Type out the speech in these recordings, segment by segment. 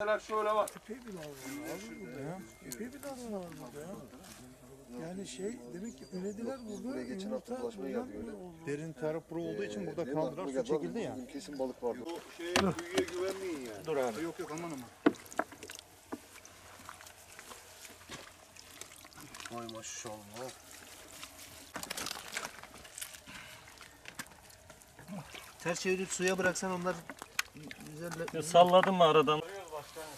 Mesela şöyle var. Epey bir dalga var abi burada ya. Epey bir dalga var burada ya. Yani şey demek ki ürediler burada geçen yumurta hafta? Derin taraf pro olduğu için burada mi? kaldılar su çekildi ya. Kesin balık vardı. Bu şeye büyüye güvenmeyin yani. Dur abi. Yok yok aman aman. Vay maşallah. Ters çevirip suya bıraksan onlar güzel Salladım mı aradan?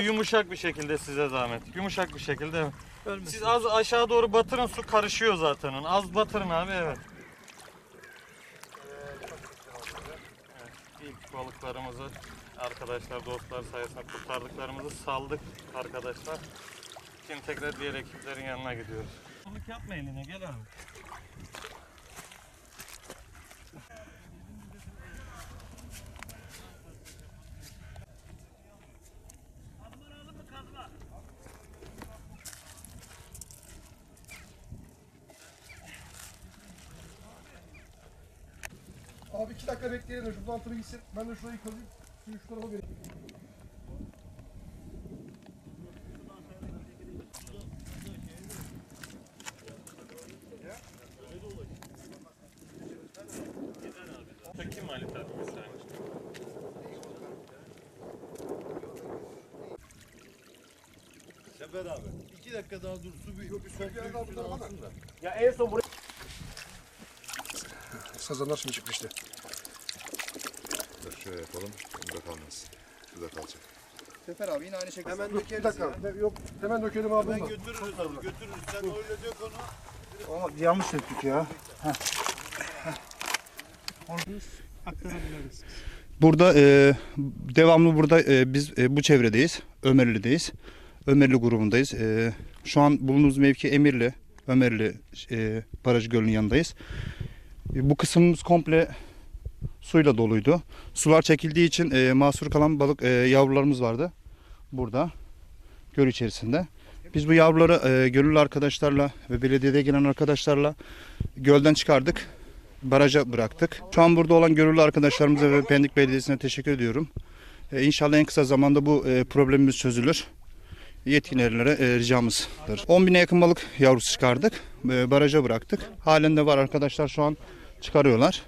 yumuşak bir şekilde size zahmet. Yumuşak bir şekilde. Siz az aşağı doğru batırın su karışıyor zaten. Az batırın abi evet. Evet, İlk balıklarımızı arkadaşlar, dostlar sayesinde kurtardıklarımızı saldık arkadaşlar. Şimdi tekrar diğer ekiplerin yanına gidiyoruz. Balık yapma eline gel abi. Abi iki dakika bekleyelim de şu bantını gitsin. Ben de şurayı kazıyım. Suyu şu tarafa vereyim. Kim Ali tabii mesela. Sefer abi. iki dakika daha dur su bir, bir sofrayı üstüne alsın da. Sazanlar şimdi çıktı işte. Dur şöyle yapalım. Bunda kalmaz. Şurada kalacak. Sefer abi yine aynı şekilde. Hemen Bir dakika. Ne- Yok hemen dökelim abi. bunu götürürüz abi götürürüz. Sen öyle dök onu. Ama yanlış döktük ya. Burada e, devamlı burada e, biz e, bu çevredeyiz. Ömerli'deyiz. Ömerli grubundayız. E, şu an bulunduğumuz mevki Emirli. Ömerli e, Baraj Gölü'nün yanındayız. E, bu kısmımız komple suyla doluydu. Sular çekildiği için e, mahsur kalan balık e, yavrularımız vardı. Burada. Göl içerisinde. Biz bu yavruları e, gönüllü arkadaşlarla ve belediyede gelen arkadaşlarla gölden çıkardık baraja bıraktık. Şu an burada olan gönüllü arkadaşlarımıza ve Pendik Belediyesi'ne teşekkür ediyorum. Ee, inşallah en kısa zamanda bu e, problemimiz çözülür. Yetkililere e, ricamızdır. 10 bine yakın balık yavrusu çıkardık. E, baraja bıraktık. Halen de var arkadaşlar şu an çıkarıyorlar.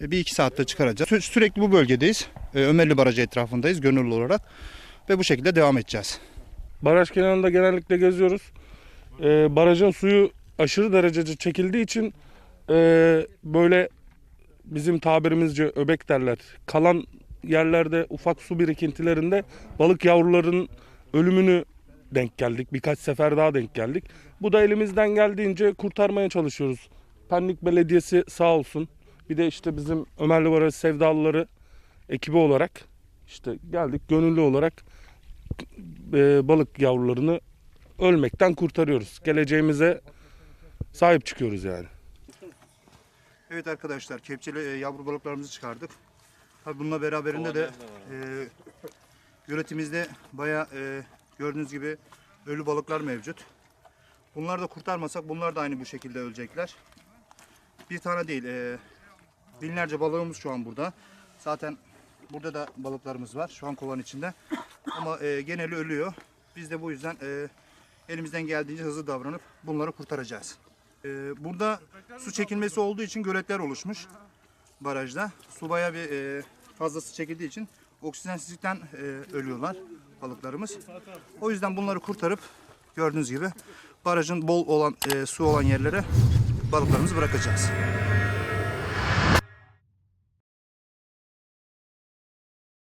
E, bir iki saatte çıkaracağız. Sü- sürekli bu bölgedeyiz. E, Ömerli Barajı etrafındayız gönüllü olarak. Ve bu şekilde devam edeceğiz. Baraj kenarında genellikle geziyoruz. Ee, barajın suyu aşırı derecede çekildiği için ee, böyle bizim tabirimizce öbek derler. Kalan yerlerde ufak su birikintilerinde balık yavrularının ölümünü denk geldik. Birkaç sefer daha denk geldik. Bu da elimizden geldiğince kurtarmaya çalışıyoruz. Pendik Belediyesi sağ olsun. Bir de işte bizim Ömerli Barajı Sevdalıları ekibi olarak işte geldik gönüllü olarak e, balık yavrularını ölmekten kurtarıyoruz. Geleceğimize sahip çıkıyoruz yani. Evet arkadaşlar kepçeli e, yavru balıklarımızı çıkardık. Tabii bununla beraberinde de e, göletimizde baya e, gördüğünüz gibi ölü balıklar mevcut. Bunları da kurtarmasak bunlar da aynı bu şekilde ölecekler. Bir tane değil e, binlerce balığımız şu an burada. Zaten burada da balıklarımız var şu an kovanın içinde. Ama e, geneli ölüyor. Biz de bu yüzden e, elimizden geldiğince hızlı davranıp bunları kurtaracağız. E, burada su çekilmesi olduğu için göletler oluşmuş barajda. Su bayağı bir e, fazlası çekildiği için oksijensizlikten e, ölüyorlar balıklarımız. O yüzden bunları kurtarıp gördüğünüz gibi barajın bol olan e, su olan yerlere balıklarımızı bırakacağız.